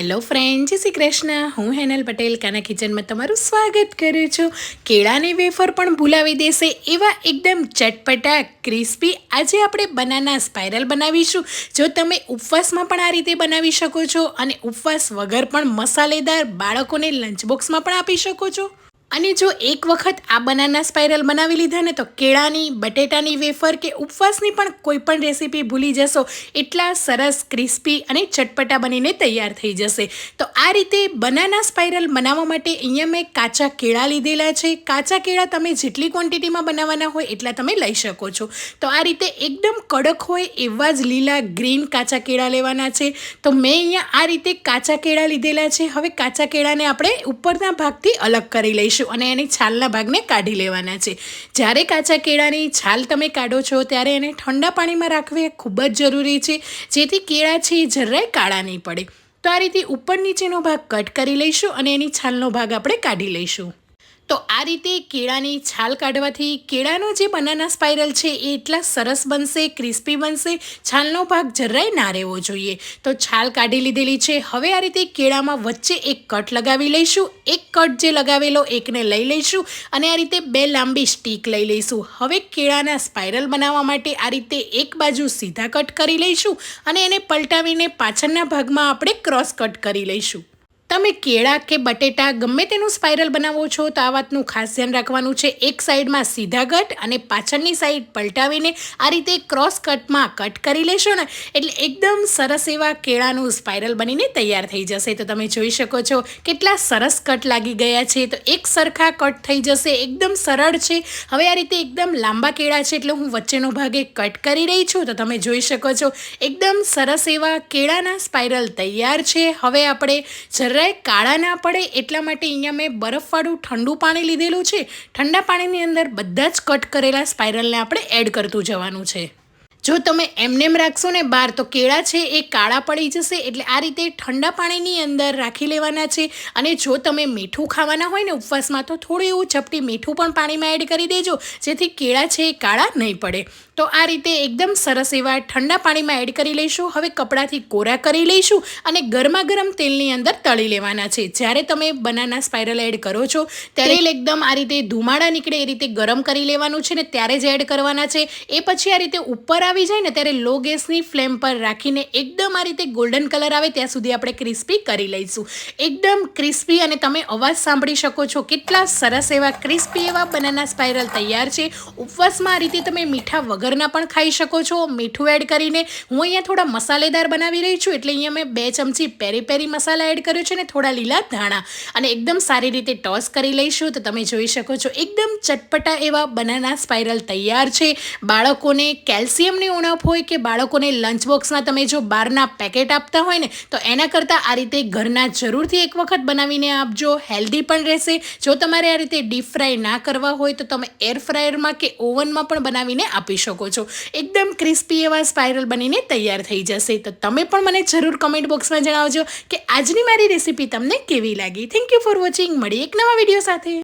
Hello friend જય શ્રી કૃષ્ણ. હું હેનલ પટેલ, કાના કિચનમાં તમારું સ્વાગત કરું છું. કેળાની વેફર પણ ભૂલાવી દેશે એવા એકદમ ચટપટા ક્રિસ્પી આજે આપણે બનાના સ્પાઇરલ બનાવીશું. જો તમે ઉપવાસમાં પણ આ રીતે બનાવી શકો છો અને ઉપવાસ વગર પણ મસાલેદાર બાળકોને લંચ બોક્સમાં પણ આપી શકો છો. અને જો એક વખત આ બનાના સ્પાઇરલ બનાવી લીધા ને તો કેળાની, બટેટાની વેફર કે ઉપવાસની પણ કોઈ પણ રેસીપી ભૂલી જશો. એટલા સરસ, ક્રિસ્પી અને ચટપટા બનીને તૈયાર થઈ જશે. તો આ રીતે બનાના સ્પાઇરલ બનાવવા માટે અહીંયા મેં કાચા કેળા લીધેલા છે. કાચા કેળા તમે જેટલી ક્વોન્ટિટીમાં બનાવવાના હોય એટલા તમે લઈ શકો છો. તો આ રીતે એકદમ કડક હોય એવા જ લીલા ગ્રીન કાચા કેળા લેવાના છે. તો મેં અહીંયા આ રીતે કાચા કેળા લીધેલા છે. હવે કાચા કેળાને આપણે ઉપરના ભાગથી અલગ કરી લઈશું. અને એની છાલના ભાગને કાઢી લેવાના છે. જ્યારે કાચા કેળાની છાલ તમે કાઢો છો, ત્યારે એને ઠંડા પાણીમાં રાખવી એ ખૂબ જ જરૂરી છે. જેથી કેળા છે એ જરાય કાળા નહીં પડે. તો આ રીતે ઉપર નીચેનો ભાગ કટ કરી લઈશું અને એની છાલનો ભાગ આપણે કાઢી લઈશું. તો આ રીતે કેળાની છાલ કાઢવાથી કેળાનો જે બનાના સ્પાઇરલ છે એ એટલા સરસ બનશે, ક્રિસ્પી બનશે, છાલનો ભાગ જરાય ના રહેવો જોઈએ. તો છાલ કાઢી લીધેલી છે. હવે આ રીતે કેળામાં વચ્ચે એક કટ લગાવી લઈશું. એક કટ જે લગાવેલો એકને લઈ લઈશું અને આ રીતે બે લાંબી સ્ટીક લઈ લઈશું. હવે કેળાના સ્પાઇરલ બનાવવા માટે આ રીતે એક બાજુ સીધા કટ કરી લઈશું અને એને પલટાવીને પાછળના ભાગમાં આપણે ક્રોસ કટ કરી લઈશું. તમે કેળા કે બટેટા ગમે તેનું સ્પાઇરલ બનાવો છો તો આ વાતનું ખાસ ધ્યાન રાખવાનું છે. એક સાઈડમાં સીધા કટ અને પાછળની સાઈડ પલટાવીને આ રીતે ક્રોસ કટમાં કટ કરી લેશો ને એટલે એકદમ સરસ એવા કેળાનું સ્પાઇરલ બનીને તૈયાર થઈ જશે. તો તમે જોઈ શકો છો કેટલા સરસ કટ લાગી ગયા છે. તો એક સરખા કટ થઈ જશે. એકદમ સરળ છે. હવે આ રીતે એકદમ લાંબા કેળા છે એટલે હું વચ્ચેનો ભાગે કટ કરી રહી છું. તો તમે જોઈ શકો છો એકદમ સરસ એવા કેળાના સ્પાઇરલ તૈયાર છે. હવે આપણે જરા જરાય કાળા ના પડે એટલા માટે અહીંયા મેં બરફવાળું ઠંડુ પાણી લીધેલું છે. ઠંડા પાણીની અંદર બધા જ કટ કરેલા સ્પાઇરલને આપણે એડ કરતું જવાનું છે. જો તમે એમનેમ રાખશો ને બહાર તો કેળા છે એ કાળા પડી જશે એટલે આ રીતે ઠંડા પાણીની અંદર રાખી લેવાના છે. અને જો તમે મીઠું ખાવાના હોય ને ઉપવાસમાં તો થોડું એવું ચપટી મીઠું પણ પાણીમાં એડ કરી દેજો જેથી કેળા છે એ કાળા નહીં પડે. તો આ રીતે એકદમ સરસ એવા ઠંડા પાણીમાં એડ કરી લઈશું. હવે કપડાથી કોરા કરી લઈશું અને ગરમા ગરમ તેલની અંદર તળી લેવાના છે. જ્યારે તમે બનાના સ્પાઇરલ એડ કરો છો ત્યારે એકદમ આ રીતે ધુમાડા નીકળે એ રીતે ગરમ કરી લેવાનું છે ને ત્યારે જ એડ કરવાના છે. એ પછી આ રીતે ઉપર આવી જાય ને ત્યારે લો ગેસની ફ્લેમ પર રાખીને એકદમ આ રીતે ગોલ્ડન કલર આવે ત્યાં સુધી આપણે ક્રિસ્પી કરી લઈશું. એકદમ ક્રિસ્પી અને તમે અવાજ સાંભળી શકો છો કેટલા સરસ એવા ક્રિસ્પી એવા બનાના સ્પાઇરલ તૈયાર છે. ઉપવાસમાં આ રીતે તમે મીઠા વગરના પણ ખાઈ શકો છો. મીઠું એડ કરીને હું અહીંયા થોડા મસાલેદાર બનાવી રહી છું એટલે અહીંયા મેં બે ચમચી પેરી પેરી મસાલા એડ કર્યો છે ને થોડા લીલા ધાણા. અને એકદમ સારી રીતે ટોસ કરી લઈશું તો તમે જોઈ શકો છો એકદમ ચટપટા એવા બનાના સ્પાઇરલ તૈયાર છે. બાળકોને કેલ્શિયમ કેલ્શિયમની ઉણપ હોય કે બાળકોને લંચ બોક્સમાં તમે જો બહારના પેકેટ આપતા હોય ને, તો એના કરતાં આ રીતે ઘરના જરૂરથી એક વખત બનાવીને આપજો. હેલ્ધી પણ રહેશે. જો તમારે આ રીતે ડીપ ફ્રાય ના કરવા હોય, તો તમે એર ફ્રાયરમાં કે ઓવનમાં પણ બનાવીને આપી શકો છો. એકદમ ક્રિસ્પી એવા સ્પાઇરલ બનીને તૈયાર થઈ જશે. તો તમે પણ મને જરૂર કમેન્ટ બોક્સમાં જણાવજો કે આજની મારી રેસીપી તમને કેવી લાગી. થેન્ક યુ ફોર વોચિંગ મળી એક નવા વીડિયો સાથે.